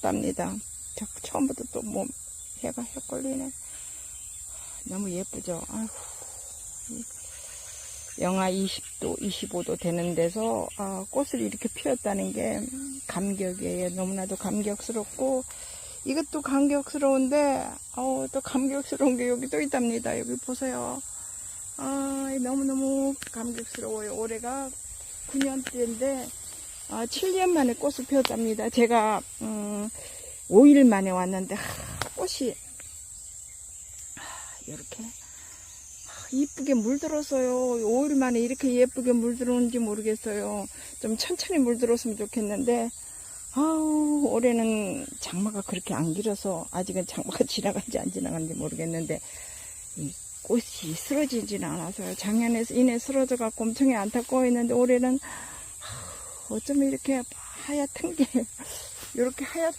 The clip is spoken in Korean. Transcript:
답니다. 자, 처음부터 또 뭐 해가 헷갈리네. 너무 예쁘죠? 이 영하 20도, 25도 되는 데서 아, 꽃을 이렇게 피웠다는 게 감격이에요. 너무나도 감격스럽고 이것도 감격스러운데 어, 또 감격스러운 게 여기 또 있답니다. 여기 보세요. 아, 너무너무 감격스러워요. 올해가 9년째인데 아, 7년 만에 꽃을 피웠답니다. 제가 음, 5일 만에 왔는데 하, 꽃이 이렇게 이쁘게 물들었어요. 5일 만에 이렇게 예쁘게 물들었는지 모르겠어요. 좀 천천히 물들었으면 좋겠는데 아우 올해는 장마가 그렇게 안 길어서 아직은 장마가 지나간지 안 지나간지 모르겠는데 이 꽃이 쓰러지지는 않아서요. 작년에 이내 쓰러져 갖고 엄청 안타까워했는데 올해는 하, 어쩜 이렇게 하얗던 게 이렇게 하얗